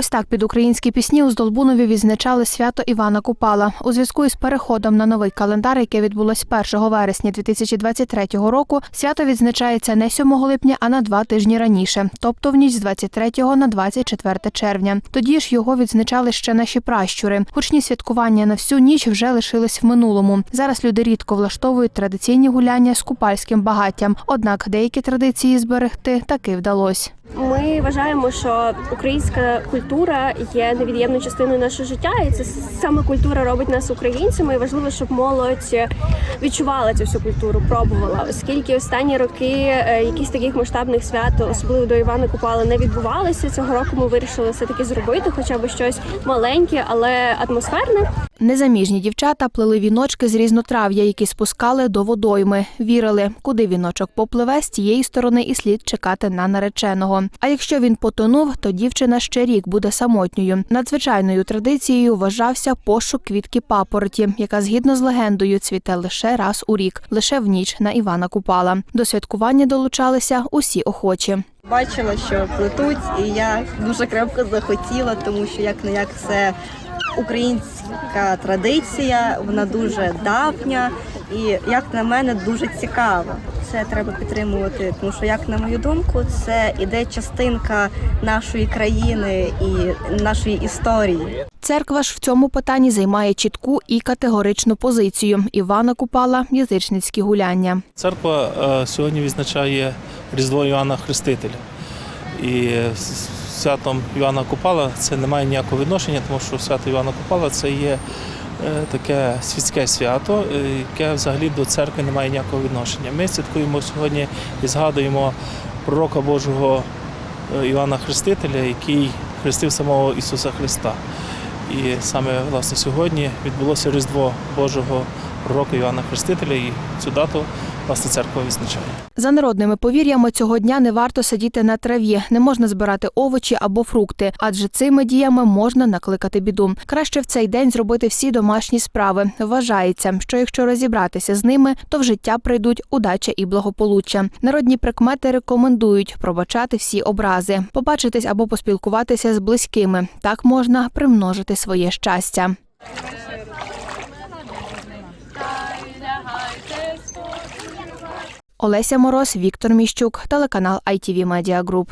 Ось так під українські пісні у Здолбунові відзначали свято Івана Купала. У зв'язку із переходом на новий календар, яке відбулось 1 вересня 2023 року, свято відзначається не 7 липня, а на два тижні раніше, тобто в ніч з 23 на 24 червня. Тоді ж його відзначали ще наші пращури. Гучні святкування на всю ніч вже лишились в минулому. Зараз люди рідко влаштовують традиційні гуляння з купальським багаттям. Однак деякі традиції зберегти таки вдалося. Ми вважаємо, що українська культура є невід'ємною частиною нашого життя, і це саме культура робить нас українцями. І важливо, щоб молодь відчувала цю всю культуру, пробувала, оскільки останні роки е, якісь таких масштабних свят, особливо до Івана Купала, не відбувалися. Цього року ми вирішили все таки зробити, хоча б щось маленьке, але атмосферне. Незаміжні дівчата плели віночки з різнотрав'я, які спускали до водойми. Вірили, куди віночок попливе, з тієї сторони і слід чекати на нареченого. А якщо він потонув, то дівчина ще рік буде самотньою. Надзвичайною традицією вважався пошук квітки папороті, яка згідно з легендою цвіте лише раз у рік, лише в ніч на Івана Купала. До святкування долучалися усі охочі. Бачила, що плетуть, і я дуже крепко захотіла, тому що як не як це українська традиція, вона дуже давня і як на мене дуже цікава. Це треба підтримувати, тому що, як на мою думку, це іде частинка нашої країни і нашої історії. Церква ж в цьому питанні займає чітку і категоричну позицію. Івана Купала язичницькі гуляння. Церква е, сьогодні відзначає Різдво Іоанна Хрестителя. І з святом Івана Купала це не має ніякого відношення, тому що свято Івана Купала це є е, таке світське свято, е, яке взагалі до церкви не має ніякого відношення. Ми святкуємо сьогодні і згадуємо пророка Божого е, Івана Хрестителя, який хрестив самого Ісуса Христа. І саме власне сьогодні відбулося Різдво Божого пророка Івана Хрестителя, і цю дату власне церква відзначає. За народними повір'ями, цього дня не варто сидіти на траві, не можна збирати овочі або фрукти, адже цими діями можна накликати біду. Краще в цей день зробити всі домашні справи. Вважається, що якщо розібратися з ними, то в життя прийдуть удача і благополуччя. Народні прикмети рекомендують пробачати всі образи, побачитись або поспілкуватися з близькими. Так можна примножити своє щастя. Олеся Мороз, Віктор Міщук, телеканал ITV Media Group.